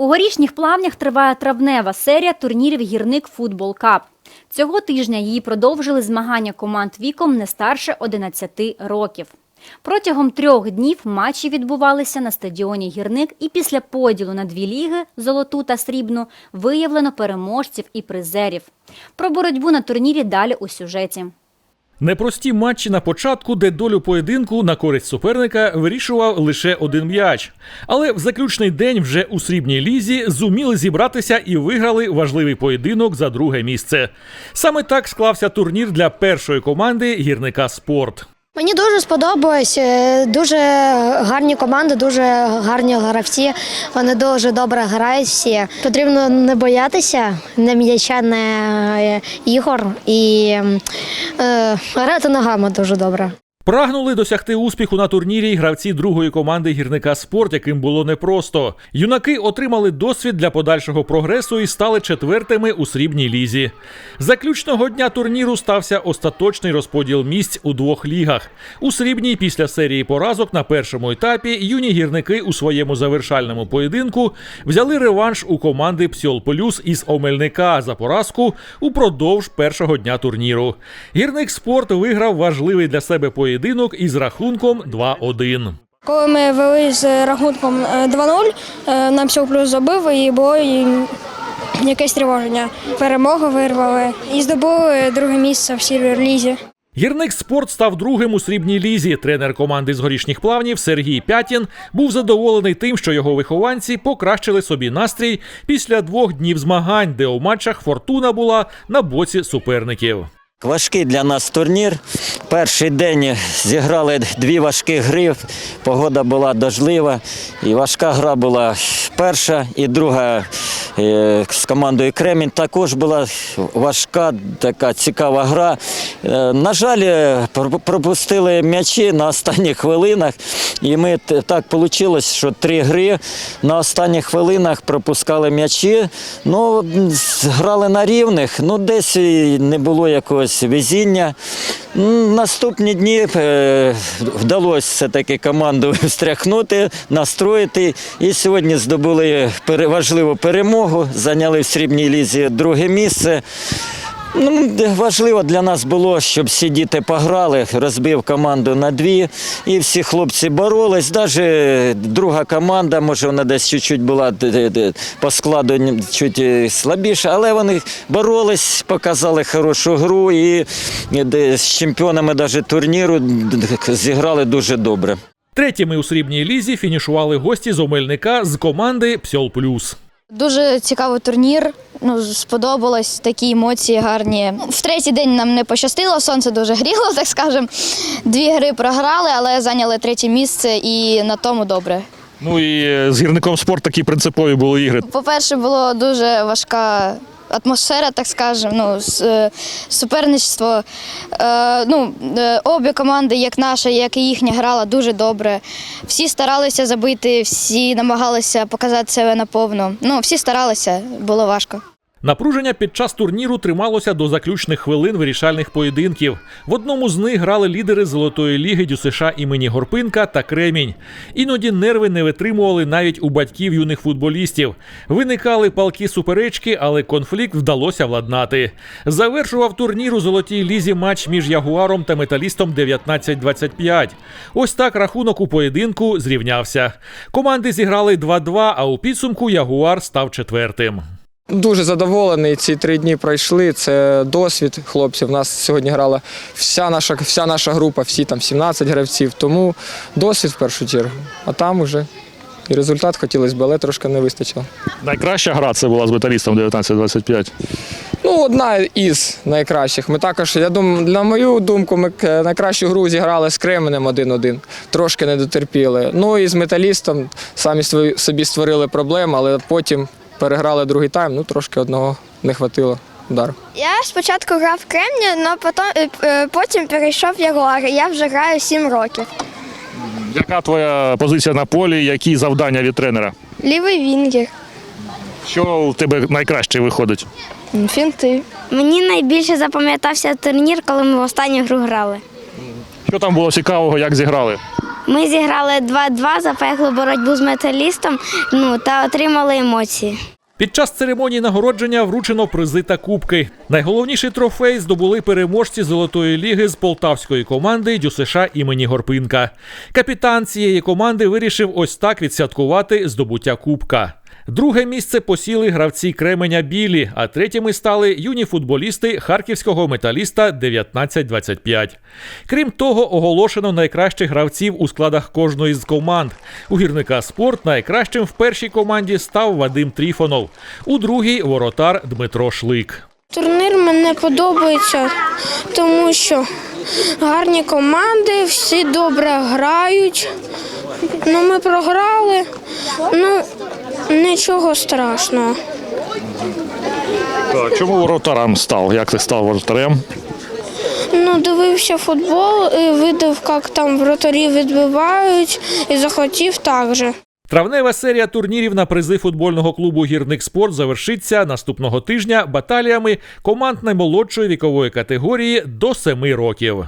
У горішніх плавнях триває травнева серія турнірів Гірник Футбол Кап. Цього тижня її продовжили змагання команд віком не старше 11 років. Протягом трьох днів матчі відбувалися на стадіоні Гірник, і після поділу на дві ліги золоту та срібну виявлено переможців і призерів. Про боротьбу на турнірі далі у сюжеті. Непрості матчі на початку, де долю поєдинку на користь суперника вирішував лише один м'яч. Але в заключний день вже у срібній лізі зуміли зібратися і виграли важливий поєдинок за друге місце. Саме так склався турнір для першої команди гірника спорт. Мені дуже сподобалось. е, Дуже гарні команди, дуже гарні гравці. Вони дуже добре грають всі. Потрібно не боятися, не м'яча, не е, ігор і е, грати ногами дуже добре. Прагнули досягти успіху на турнірі й гравці другої команди гірника спорт, яким було непросто. Юнаки отримали досвід для подальшого прогресу і стали четвертими у срібній лізі. Заключного дня турніру стався остаточний розподіл місць у двох лігах. У срібній після серії поразок на першому етапі юні гірники у своєму завершальному поєдинку взяли реванш у команди Псьол Полюс із Омельника за поразку упродовж першого дня турніру. Гірник спорт виграв важливий для себе поєдинок із рахунком 2-1. Коли ми вели з рахунком е, 2-0, е, нам всього плюс забив і було якесь тривоження. Перемогу вирвали і здобули друге місце в сільвер-лізі. Гірник спорт став другим у срібній лізі. Тренер команди з горішніх плавнів Сергій Пятін був задоволений тим, що його вихованці покращили собі настрій після двох днів змагань, де у матчах фортуна була на боці суперників. Важкий для нас турнір. Перший день зіграли дві важкі гри. Погода була дождлива. І важка гра була перша, і друга е, з командою Кремінь також була важка, така цікава гра. Е, На жаль, е, пропустили м'ячі на останніх хвилинах. І ми так вийшло, що три гри на останніх хвилинах пропускали м'ячі. Ну, грали на рівних, ну десь не було якогось везіння. Наступні дні е, вдалося все-таки команду встряхнути, настроїти. І сьогодні здобули важливу перемогу, зайняли в срібній лізі друге місце. Ну, важливо для нас було, щоб всі діти пограли, розбив команду на дві, і всі хлопці боролись. Навіть друга команда, може, вона десь чуть-чуть була по складу чуть е, слабіша, але вони боролись, показали хорошу гру і і з чемпіонами навіть турніру зіграли дуже добре. Третіми у срібній лізі фінішували гості з Омельника з команди Псьол Плюс. Дуже цікавий турнір. Ну, сподобалось такі емоції гарні. В третій день нам не пощастило, сонце дуже гріло, так скажемо. Дві гри програли, але зайняли третє місце і на тому добре. Ну і е, з гірником спорт такі принципові були ігри. По-перше, була дуже важка атмосфера, так скажемо, ну, е, суперництво. Е, ну, е, обі команди, як наша, як і їхня, грала дуже добре. Всі старалися забити, всі намагалися показати себе наповну. Ну, всі старалися, було важко. Напруження під час турніру трималося до заключних хвилин вирішальних поєдинків. В одному з них грали лідери Золотої ліги ДЮСШ імені Горпинка та Кремінь. Іноді нерви не витримували навіть у батьків юних футболістів. Виникали палкі суперечки, але конфлікт вдалося владнати. Завершував турнір у Золотій лізі матч між Ягуаром та Металістом 19-25. Ось так рахунок у поєдинку зрівнявся. Команди зіграли 2-2, а у підсумку Ягуар став четвертим. Дуже задоволений. Ці три дні пройшли. Це досвід хлопців. У нас сьогодні грала вся наша, вся наша група, всі там 17 гравців. Тому досвід в першу чергу. А там уже і результат хотілося б, але трошки не вистачило. Найкраща гра це була з металістом 19-25. Ну, одна із найкращих. Ми також, я думаю, на мою думку, ми найкращу гру зіграли з Кременем 1-1. Трошки не дотерпіли. Ну і з металістом самі собі створили проблеми, але потім переграли другий тайм, ну трошки одного не хватило удару. Я спочатку грав в Кремні, але потім, е, потім перейшов в Ягуар. Я вже граю 7 років. Яка твоя позиція на полі? Які завдання від тренера? Лівий вінгер. Що у тебе найкраще виходить? Фінти. Мені найбільше запам'ятався турнір, коли ми в останню гру грали. Що там було цікавого, як зіграли? Ми зіграли 2-2, запеклу боротьбу з металістом ну, та отримали емоції. Під час церемонії нагородження вручено призи та кубки. Найголовніший трофей здобули переможці Золотої ліги з полтавської команди ДЮСШ імені Горпинка. Капітан цієї команди вирішив ось так відсвяткувати здобуття кубка. Друге місце посіли гравці Кременя Білі, а третіми стали юні футболісти харківського металіста 1925. Крім того, оголошено найкращих гравців у складах кожної з команд. У гірника спорт найкращим в першій команді став Вадим Тріфонов, у другій воротар Дмитро Шлик. Турнір мені подобається, тому що гарні команди, всі добре грають. Ну, ми програли, ну нічого страшного. Так, чому воротарем став? Як ти став воротарем? Ну, дивився футбол, і видав, як там вратарі відбивають, і захотів так же. Травнева серія турнірів на призи футбольного клубу Гірник Спорт завершиться наступного тижня баталіями команд наймолодшої вікової категорії до 7 років.